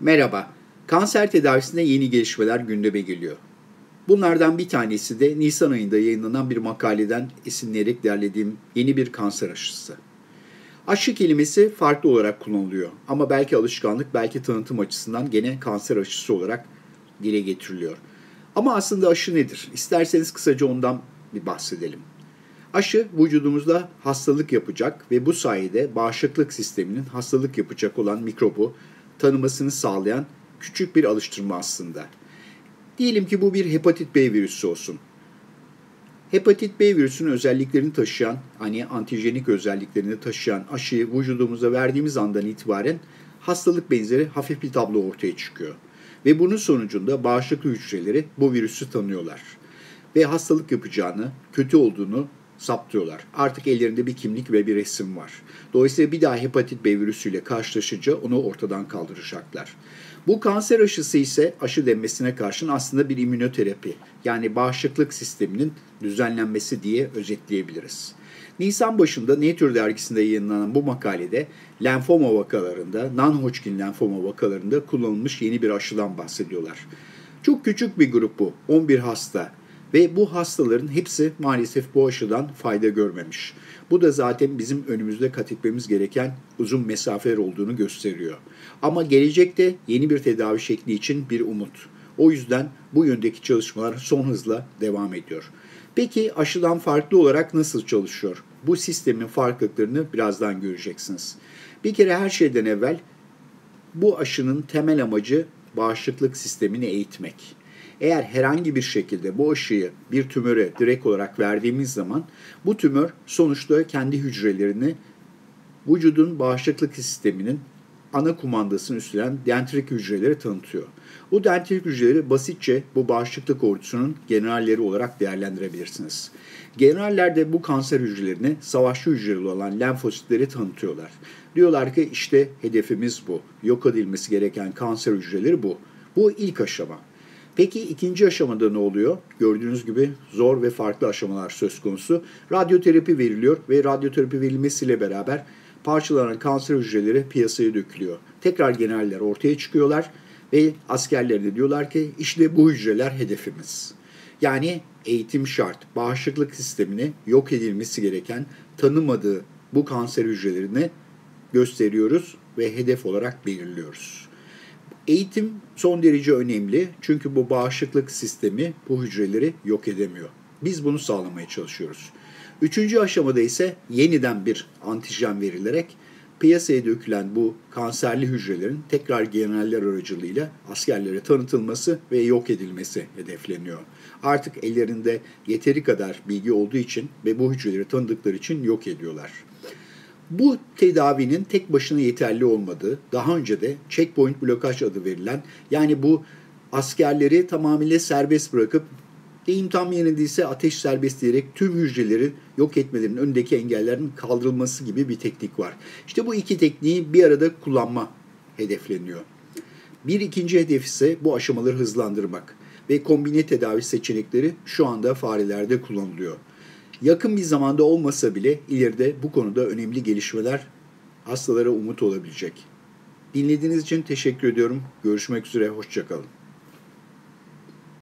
Merhaba, kanser tedavisinde yeni gelişmeler gündeme geliyor. Bunlardan bir tanesi de Nisan ayında yayınlanan bir makaleden esinleyerek derlediğim yeni bir kanser aşısı. Aşı kelimesi farklı olarak kullanılıyor ama belki alışkanlık, belki tanıtım açısından gene kanser aşısı olarak dile getiriliyor. Ama aslında aşı nedir? İsterseniz kısaca ondan bir bahsedelim. Aşı vücudumuzda hastalık yapacak ve bu sayede bağışıklık sisteminin hastalık yapacak olan mikrobu tanımasını sağlayan küçük bir alıştırma aslında. Diyelim ki bu bir hepatit B virüsü olsun. Hepatit B virüsünün özelliklerini taşıyan, hani antijenik özelliklerini taşıyan aşıyı vücudumuza verdiğimiz andan itibaren hastalık benzeri hafif bir tablo ortaya çıkıyor. Ve bunun sonucunda bağışıklık hücreleri bu virüsü tanıyorlar. Ve hastalık yapacağını, kötü olduğunu saptıyorlar. Artık ellerinde bir kimlik ve bir resim var. Dolayısıyla bir daha hepatit B virüsüyle karşılaşınca onu ortadan kaldıracaklar. Bu kanser aşısı ise aşı denmesine karşın aslında bir immünoterapi yani bağışıklık sisteminin düzenlenmesi diye özetleyebiliriz. Nisan başında Nature dergisinde yayınlanan bu makalede lenfoma vakalarında, non-Hodgkin lenfoma vakalarında kullanılmış yeni bir aşıdan bahsediyorlar. Çok küçük bir grup bu, 11 hasta ve bu hastaların hepsi maalesef bu aşıdan fayda görmemiş. Bu da zaten bizim önümüzde kat etmemiz gereken uzun mesafeler olduğunu gösteriyor. Ama gelecekte yeni bir tedavi şekli için bir umut. O yüzden bu yöndeki çalışmalar son hızla devam ediyor. Peki aşıdan farklı olarak nasıl çalışıyor? Bu sistemin farklılıklarını birazdan göreceksiniz. Bir kere her şeyden evvel bu aşının temel amacı bağışıklık sistemini eğitmek. Eğer herhangi bir şekilde bu aşıyı bir tümöre direkt olarak verdiğimiz zaman bu tümör sonuçta kendi hücrelerini vücudun bağışıklık sisteminin ana kumandasını üstlenen dendrit hücreleri tanıtıyor. Bu dendrit hücreleri basitçe bu bağışıklık ordusunun generalleri olarak değerlendirebilirsiniz. Generaller de bu kanser hücrelerini savaşçı hücreleri olan lenfositleri tanıtıyorlar. Diyorlar ki işte hedefimiz bu. Yok edilmesi gereken kanser hücreleri bu. Bu ilk aşama. Peki ikinci aşamada ne oluyor? Gördüğünüz gibi zor ve farklı aşamalar söz konusu. Radyoterapi veriliyor ve radyoterapi verilmesiyle beraber parçalanan kanser hücreleri piyasaya dökülüyor. Tekrar generaller ortaya çıkıyorlar ve askerlerine diyorlar ki işte bu hücreler hedefimiz. Yani eğitim şart, bağışıklık sistemine yok edilmesi gereken tanımadığı bu kanser hücrelerini gösteriyoruz ve hedef olarak belirliyoruz. Eğitim son derece önemli çünkü bu bağışıklık sistemi bu hücreleri yok edemiyor. Biz bunu sağlamaya çalışıyoruz. Üçüncü aşamada ise yeniden bir antijen verilerek piyasaya dökülen bu kanserli hücrelerin tekrar generaller aracılığıyla askerlere tanıtılması ve yok edilmesi hedefleniyor. Artık ellerinde yeteri kadar bilgi olduğu için ve bu hücreleri tanıdıkları için yok ediyorlar. Bu tedavinin tek başına yeterli olmadığı, daha önce de checkpoint blokaj adı verilen, yani bu askerleri tamamıyla serbest bırakıp deyim tam yenildiyse ateş serbest diyerek tüm hücreleri yok etmelerinin önündeki engellerin kaldırılması gibi bir teknik var. İşte bu iki tekniği bir arada kullanma hedefleniyor. Bir ikinci hedef ise bu aşamaları hızlandırmak ve kombine tedavi seçenekleri şu anda farelerde kullanılıyor. Yakın bir zamanda olmasa bile ileride bu konuda önemli gelişmeler hastalara umut olabilecek. Dinlediğiniz için teşekkür ediyorum. Görüşmek üzere, hoşçakalın.